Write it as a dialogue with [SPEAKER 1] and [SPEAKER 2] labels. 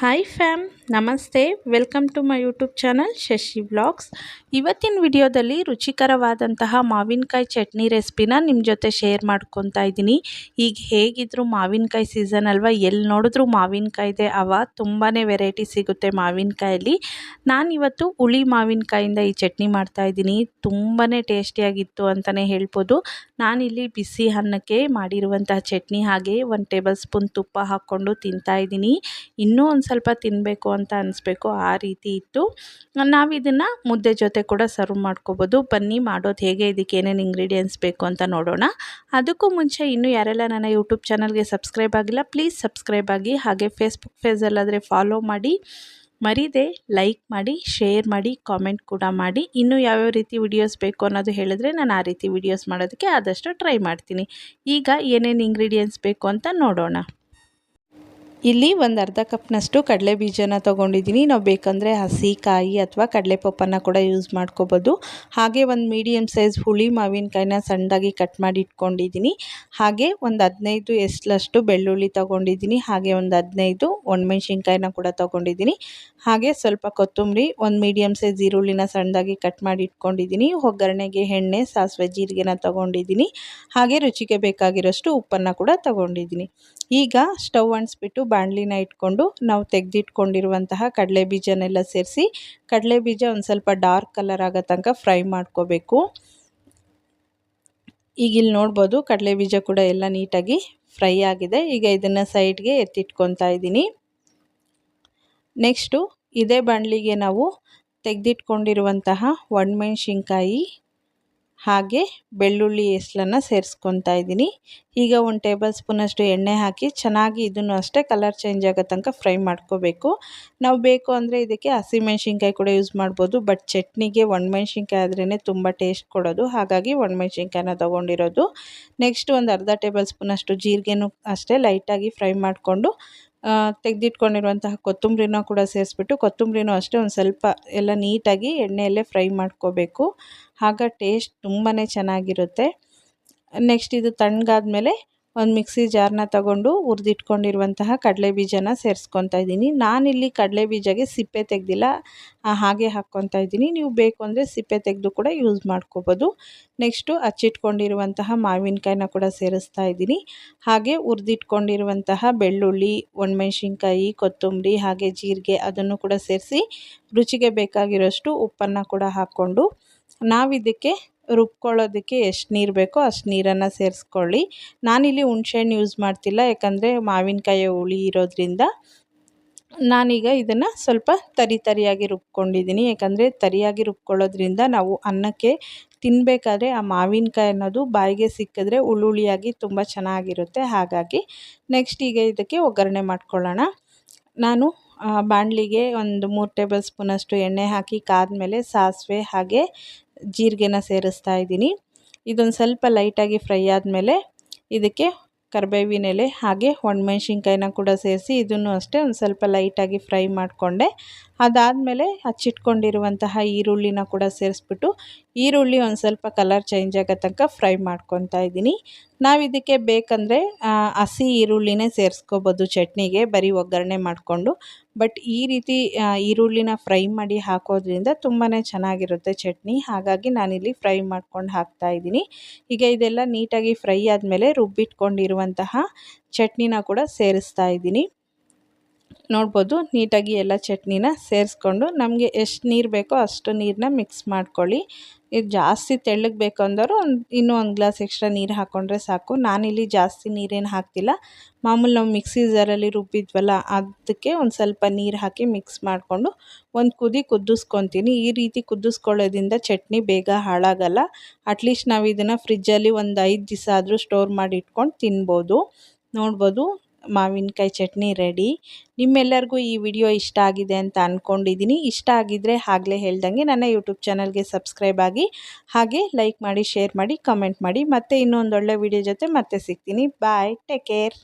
[SPEAKER 1] Hi fam ನಮಸ್ತೆ. Welcome to my YouTube channel Shashi vlogs ಇವತ್ತಿನ ವಿಡಿಯೋದಲ್ಲಿ ರುಚಿಕರವಾದಂತಹ ಮಾವಿನಕಾಯಿ ಚಟ್ನಿ ರೆಸಿಪಿನ ನಿಮ್ಮ ಜೊತೆ ಶೇರ್ ಮಾಡ್ಕೊತಾ ಇದ್ದೀನಿ. ಈಗ ಹೇಗಿದ್ರು ಮಾವಿನಕಾಯಿ ಸೀಸನ್ ಅಲ್ವಾ ಎಲ್ಲಿ ನೋಡಿದ್ರು ಮಾವಿನಕಾಯಿದೆ ಅವ ತುಂಬಾ ವೆರೈಟಿ ಸಿಗುತ್ತೆ ಮಾವಿನಕಾಯಲ್ಲಿ. ನಾನಿವತ್ತು ಹುಳಿ ಮಾವಿನಕಾಯಿಂದ ಈ ಚಟ್ನಿ ಮಾಡ್ತಾ ಇದ್ದೀನಿ. ತುಂಬಾ ಟೇಸ್ಟಿಯಾಗಿತ್ತು ಅಂತಲೇ ಹೇಳ್ಬೋದು. ನಾನಿಲ್ಲಿ ಬಿಸಿ ಅನ್ನಕ್ಕೆ ಮಾಡಿರುವಂತಹ ಚಟ್ನಿ ಹಾಗೆ, ಒಂದು ಟೇಬಲ್ ಸ್ಪೂನ್ ತುಪ್ಪ ಹಾಕ್ಕೊಂಡು ತಿಂತಾ ಇದ್ದೀನಿ. ಇನ್ನೂ ಒಂದು ಸ್ವಲ್ಪ ತಿನ್ನಬೇಕು ಅಂತ ಅನಿಸ್ಬೇಕು, ಆ ರೀತಿ ಇತ್ತು. ನಾವು ಇದನ್ನು ಮುದ್ದೆ ಜೊತೆ ಕೂಡ ಸರ್ವ್ ಮಾಡ್ಕೋಬೋದು. ಬನ್ನಿ ಮಾಡೋದು ಹೇಗೆ, ಇದಕ್ಕೆ ಏನೇನು ಇಂಗ್ರೀಡಿಯೆಂಟ್ಸ್ ಬೇಕು ಅಂತ ನೋಡೋಣ. ಅದಕ್ಕೂ ಮುಂಚೆ ಇನ್ನೂ ಯಾರೆಲ್ಲ ನನ್ನ ಯೂಟ್ಯೂಬ್ ಚಾನಲ್ಗೆ ಸಬ್ಸ್ಕ್ರೈಬ್ ಆಗಿಲ್ಲ ಪ್ಲೀಸ್ ಸಬ್ಸ್ಕ್ರೈಬ್ ಆಗಿ, ಹಾಗೆ ಫೇಸ್ಬುಕ್ ಪೇಜಲ್ಲಾದರೆ ಫಾಲೋ ಮಾಡಿ. ಮರೀದೆ ಲೈಕ್ ಮಾಡಿ ಶೇರ್ ಮಾಡಿ ಕಾಮೆಂಟ್ ಕೂಡ ಮಾಡಿ. ಇನ್ನೂ ಯಾವ್ಯಾವ ರೀತಿ ವಿಡಿಯೋಸ್ ಬೇಕು ಅನ್ನೋದು ಹೇಳಿದ್ರೆ ನಾನು ಆ ರೀತಿ ವಿಡಿಯೋಸ್ ಮಾಡೋದಕ್ಕೆ ಆದಷ್ಟು ಟ್ರೈ ಮಾಡ್ತೀನಿ. ಈಗ ಏನೇನು ಇಂಗ್ರೀಡಿಯೆಂಟ್ಸ್ ಬೇಕು ಅಂತ ನೋಡೋಣ. ಇಲ್ಲಿ ಒಂದು ಅರ್ಧ ಕಪ್ನಷ್ಟು ಕಡಲೆ ಬೀಜನ ತೊಗೊಂಡಿದ್ದೀನಿ. ನಾವು ಬೇಕಂದರೆ ಹಸಿ ಕಾಯಿ ಅಥವಾ ಕಡಲೆಪಪ್ಪನ್ನು ಕೂಡ ಯೂಸ್ ಮಾಡ್ಕೋಬೋದು. ಹಾಗೆ ಒಂದು ಮೀಡಿಯಮ್ ಸೈಜ್ ಹುಳಿ ಮಾವಿನಕಾಯಿನ ಸಣ್ಣದಾಗಿ ಕಟ್ ಮಾಡಿ ಇಟ್ಕೊಂಡಿದ್ದೀನಿ. ಹಾಗೆ ಒಂದು ಹದಿನೈದು ಎಷ್ಟಲಷ್ಟು ಬೆಳ್ಳುಳ್ಳಿ ತೊಗೊಂಡಿದ್ದೀನಿ. ಹಾಗೆ ಒಂದು ಹದಿನೈದು ಒಣಮೆಣ್ಸಿನ್ಕಾಯಿನ ಕೂಡ ತೊಗೊಂಡಿದ್ದೀನಿ. ಹಾಗೆ ಸ್ವಲ್ಪ ಕೊತ್ತಂಬರಿ, ಒಂದು ಮೀಡಿಯಮ್ ಸೈಜ್ ಈರುಳ್ಳಿನ ಸಣ್ಣದಾಗಿ ಕಟ್ ಮಾಡಿ ಇಟ್ಕೊಂಡಿದ್ದೀನಿ. ಒಗ್ಗರಣೆಗೆ ಎಣ್ಣೆ, ಸಾಸಿವೆ, ಜೀರಿಗೆನ ತೊಗೊಂಡಿದ್ದೀನಿ. ಹಾಗೆ ರುಚಿಗೆ ಬೇಕಾಗಿರೋಷ್ಟು ಉಪ್ಪನ್ನು ಕೂಡ ತೊಗೊಂಡಿದ್ದೀನಿ. ಈಗ ಸ್ಟವ್ ಅಂಟಿಸ್ಬಿಟ್ಟು ಬಾಣಲಿನ ಇಟ್ಕೊಂಡು ನಾವು ತೆಗೆದಿಟ್ಕೊಂಡಿರುವಂತಹ ಕಡಲೆ ಬೀಜನೆಲ್ಲ ಸೇರಿಸಿ, ಕಡಲೆ ಬೀಜ ಒಂದು ಸ್ವಲ್ಪ ಡಾರ್ಕ್ ಕಲರ್ ಆಗೋ ತನಕ ಫ್ರೈ ಮಾಡ್ಕೋಬೇಕು. ಈಗ ಇಲ್ಲಿ ನೋಡ್ಬೋದು ಕಡಲೆ ಬೀಜ ಕೂಡ ಎಲ್ಲ ನೀಟಾಗಿ ಫ್ರೈ ಆಗಿದೆ. ಈಗ ಇದನ್ನು ಸೈಡ್ಗೆ ಎತ್ತಿಟ್ಕೊತಾ ಇದ್ದೀನಿ. ನೆಕ್ಸ್ಟು ಇದೇ ಬಾಣಲಿಗೆ ನಾವು ತೆಗೆದಿಟ್ಕೊಂಡಿರುವಂತಹ ಒಣಮೆಣ್ಸಿನ್ಕಾಯಿ ಹಾಗೆ ಬೆಳ್ಳುಳ್ಳಿ ಎಸ್ಲನ್ನು ಸೇರಿಸ್ಕೊತಾ ಇದ್ದೀನಿ. ಈಗ ಒಂದು ಟೇಬಲ್ ಸ್ಪೂನಷ್ಟು ಎಣ್ಣೆ ಹಾಕಿ ಚೆನ್ನಾಗಿ ಇದನ್ನು ಅಷ್ಟೇ ಕಲರ್ ಚೇಂಜ್ ಆಗೋ ತನಕ ಫ್ರೈ ಮಾಡ್ಕೋಬೇಕು. ನಾವು ಬೇಕು ಅಂದರೆ ಇದಕ್ಕೆ ಹಸಿಮೆಣ್ಸಿನ್ಕಾಯಿ ಕೂಡ ಯೂಸ್ ಮಾಡ್ಬೋದು, ಬಟ್ ಚಟ್ನಿಗೆ ಒಣಮೆಣ್ಸಿನ್ಕಾಯಿ ಆದ್ರೇ ತುಂಬ ಟೇಸ್ಟ್ ಕೊಡೋದು. ಹಾಗಾಗಿ ಒಣಮೆಣ್ಸಿನ್ಕಾಯಿನ ತೊಗೊಂಡಿರೋದು. ನೆಕ್ಸ್ಟ್ ಒಂದು ಅರ್ಧ ಟೇಬಲ್ ಸ್ಪೂನಷ್ಟು ಜೀರಿಗೆನೂ ಅಷ್ಟೇ ಲೈಟಾಗಿ ಫ್ರೈ ಮಾಡಿಕೊಂಡು ತೆಗೆದಿಟ್ಕೊಂಡಿರುವಂತಹ ಕೊತ್ತಂಬ್ರಿನ ಕೂಡ ಸೇರಿಸ್ಬಿಟ್ಟು ಕೊತ್ತಂಬರಿನೂ ಅಷ್ಟೇ ಒಂದು ಸ್ವಲ್ಪ ಎಲ್ಲ ನೀಟಾಗಿ ಎಣ್ಣೆಯಲ್ಲೇ ಫ್ರೈ ಮಾಡ್ಕೋಬೇಕು. ಆಗ ಟೇಸ್ಟ್ ತುಂಬಾ ಚೆನ್ನಾಗಿರುತ್ತೆ. ನೆಕ್ಸ್ಟ್ ಇದು ತಣ್ಣಗಾದ್ಮೇಲೆ ಒಂದು ಮಿಕ್ಸಿ ಜಾರ್ನ ತಗೊಂಡು ಹುರಿದಿಟ್ಕೊಂಡಿರುವಂತಹ ಕಡಲೆ ಬೀಜನ ಸೇರಿಸ್ಕೊತಾ ಇದ್ದೀನಿ. ನಾನಿಲ್ಲಿ ಕಡಲೆ ಬೀಜಗೆ ಸಿಪ್ಪೆ ತೆಗೆದಿಲ್ಲ ಹಾಗೆ ಹಾಕ್ಕೊತಾ ಇದ್ದೀನಿ. ನೀವು ಬೇಕು ಅಂದರೆ ಸಿಪ್ಪೆ ತೆಗೆದು ಕೂಡ ಯೂಸ್ ಮಾಡ್ಕೋಬೋದು. ನೆಕ್ಸ್ಟು ಹಚ್ಚಿಟ್ಕೊಂಡಿರುವಂತಹ ಮಾವಿನಕಾಯಿನ ಕೂಡ ಸೇರಿಸ್ತಾ ಇದ್ದೀನಿ. ಹಾಗೆ ಹುರಿದಿಟ್ಕೊಂಡಿರುವಂತಹ ಬೆಳ್ಳುಳ್ಳಿ, ಒಣಮೆಣ್ಸಿನ್ಕಾಯಿ, ಕೊತ್ತಂಬರಿ, ಹಾಗೆ ಜೀರಿಗೆ ಅದನ್ನು ಕೂಡ ಸೇರಿಸಿ ರುಚಿಗೆ ಬೇಕಾಗಿರೋಷ್ಟು ಉಪ್ಪನ್ನು ಕೂಡ ಹಾಕ್ಕೊಂಡು ನಾವಿದಕ್ಕೆ ರುಬ್ಕೊಳ್ಳೋದಕ್ಕೆ ಎಷ್ಟು ನೀರು ಬೇಕೋ ಅಷ್ಟು ನೀರನ್ನು ಸೇರಿಸ್ಕೊಳ್ಳಿ. ನಾನಿಲ್ಲಿ ಹುಣ್ಸೆಹಣ್ಣು ಯೂಸ್ ಮಾಡ್ತಿಲ್ಲ, ಯಾಕಂದರೆ ಮಾವಿನಕಾಯಿ ಹುಳಿ ಇರೋದ್ರಿಂದ. ನಾನೀಗ ಇದನ್ನು ಸ್ವಲ್ಪ ತರಿ ತರಿಯಾಗಿ ರುಬ್ಕೊಂಡಿದ್ದೀನಿ. ಯಾಕಂದರೆ ತರಿಯಾಗಿ ರುಬ್ಕೊಳ್ಳೋದ್ರಿಂದ ನಾವು ಅನ್ನಕ್ಕೆ ತಿನ್ನಬೇಕಾದ್ರೆ ಆ ಮಾವಿನಕಾಯಿ ಅನ್ನೋದು ಬಾಯಿಗೆ ಸಿಕ್ಕಿದ್ರೆ ಹುಳುಳಿಯಾಗಿ ತುಂಬ ಚೆನ್ನಾಗಿರುತ್ತೆ. ಹಾಗಾಗಿ ನೆಕ್ಸ್ಟ್ ಈಗ ಇದಕ್ಕೆ ಒಗ್ಗರಣೆ ಮಾಡ್ಕೊಳ್ಳೋಣ. ನಾನು ಬಾಣಲಿಗೆ ಒಂದು ಮೂರು ಟೇಬಲ್ ಸ್ಪೂನಷ್ಟು ಎಣ್ಣೆ ಹಾಕಿ ಕಾದ ಮೇಲೆ ಸಾಸಿವೆ ಹಾಗೆ ಜೀರಿಗೆನ ಸೇರಿಸ್ತಾ ಇದ್ದೀನಿ. ಇದೊಂದು ಸ್ವಲ್ಪ ಲೈಟಾಗಿ ಫ್ರೈ ಆದಮೇಲೆ ಇದಕ್ಕೆ ಕರಿಬೇವಿನ ಎಲೆ ಹಾಗೆ ಒಣಮೆಣ್ಸಿನ್ಕಾಯಿನ ಕೂಡ ಸೇರಿಸಿ ಇದನ್ನು ಅಷ್ಟೇ ಒಂದು ಸ್ವಲ್ಪ ಲೈಟಾಗಿ ಫ್ರೈ ಮಾಡಿಕೊಂಡೆ. ಅದಾದಮೇಲೆ ಹಚ್ಚಿಟ್ಕೊಂಡಿರುವಂತಹ ಈರುಳ್ಳಿನ ಕೂಡ ಸೇರಿಸ್ಬಿಟ್ಟು ಈರುಳ್ಳಿ ಒಂದು ಸ್ವಲ್ಪ ಕಲರ್ ಚೇಂಜ್ ಆಗೋ ತನಕ ಫ್ರೈ ಮಾಡ್ಕೊತಾ ಇದ್ದೀನಿ. ನಾವು ಇದಕ್ಕೆ ಬೇಕಂದರೆ ಹಸಿ ಈರುಳ್ಳಿನೇ ಸೇರಿಸ್ಕೋಬೋದು ಚಟ್ನಿಗೆ, ಬರೀ ಒಗ್ಗರಣೆ ಮಾಡಿಕೊಂಡು. ಬಟ್ ಈ ರೀತಿ ಈರುಳ್ಳಿನ ಫ್ರೈ ಮಾಡಿ ಹಾಕೋದ್ರಿಂದ ತುಂಬಾ ಚೆನ್ನಾಗಿರುತ್ತೆ ಚಟ್ನಿ. ಹಾಗಾಗಿ ನಾನಿಲ್ಲಿ ಫ್ರೈ ಮಾಡ್ಕೊಂಡು ಹಾಕ್ತಾ ಇದ್ದೀನಿ. ಈಗ ಇದೆಲ್ಲ ನೀಟಾಗಿ ಫ್ರೈ ಆದಮೇಲೆ ರುಬ್ಬಿಟ್ಕೊಂಡಿರುವಂತಹ ಚಟ್ನಿನ ಕೂಡ ಸೇರಿಸ್ತಾ ಇದ್ದೀನಿ. ನೋಡ್ಬೋದು. ನೀಟಾಗಿ ಎಲ್ಲ ಚಟ್ನಿನ ಸೇರಿಸ್ಕೊಂಡು ನಮಗೆ ಎಷ್ಟು ನೀರು ಬೇಕೋ ಅಷ್ಟು ನೀರನ್ನ ಮಿಕ್ಸ್ ಮಾಡ್ಕೊಳ್ಳಿ. ಇದು ಜಾಸ್ತಿ ತೆಳ್ಳಗೆ ಬೇಕು ಅಂದರು ಒಂದು ಇನ್ನೂ ಒಂದು ಗ್ಲಾಸ್ ಎಕ್ಸ್ಟ್ರಾ ನೀರು ಹಾಕ್ಕೊಂಡ್ರೆ ಸಾಕು. ನಾನಿಲ್ಲಿ ಜಾಸ್ತಿ ನೀರೇನು ಹಾಕ್ತಿಲ್ಲ. ಮಾಮೂಲಿ ನಾವು ಮಿಕ್ಸಿ ಜಾರಲ್ಲಿ ರುಬ್ಬಿದ್ವಲ್ಲ ಅದಕ್ಕೆ ಒಂದು ಸ್ವಲ್ಪ ನೀರು ಹಾಕಿ ಮಿಕ್ಸ್ ಮಾಡಿಕೊಂಡು ಒಂದು ಕುದಿ ಕುದಿಸ್ಕೊತೀನಿ ಈ ರೀತಿ ಕುದಿಸ್ಕೊಳ್ಳೋದ್ರಿಂದ ಚಟ್ನಿ ಬೇಗ ಹಾಳಾಗಲ್ಲ. ಅಟ್ಲೀಸ್ಟ್ ನಾವು ಇದನ್ನು ಫ್ರಿಜ್ಜಲ್ಲಿ ಒಂದು ಐದು ದಿವಸ ಆದರೂ ಸ್ಟೋರ್ ಮಾಡಿ ಇಟ್ಕೊಂಡು ತಿನ್ಬೋದು. ನೋಡ್ಬೋದು. ಮಾವಿನಕಾಯಿ ಚಟ್ನಿ ರೆಡಿ. ನಿಮ್ಮೆಲ್ಲರಿಗೂ ಈ ವಿಡಿಯೋ ಇಷ್ಟ ಆಗಿದೆ ಅಂತ ಅಂದ್ಕೊಂಡಿದ್ದೀನಿ ಇಷ್ಟ ಆಗಿದ್ದರೆ ಆಗಲೇ ಹೇಳ್ದಂಗೆ ನನ್ನ ಯೂಟ್ಯೂಬ್ ಚಾನಲ್ಗೆ ಸಬ್ಸ್ಕ್ರೈಬ್ ಆಗಿ, ಹಾಗೆ ಲೈಕ್ ಮಾಡಿ, ಶೇರ್ ಮಾಡಿ, ಕಮೆಂಟ್ ಮಾಡಿ. ಮತ್ತೆ ಇನ್ನೊಂದೊಳ್ಳೆ ವಿಡಿಯೋ ಜೊತೆ ಮತ್ತೆ ಸಿಗ್ತೀನಿ. Bye, take care.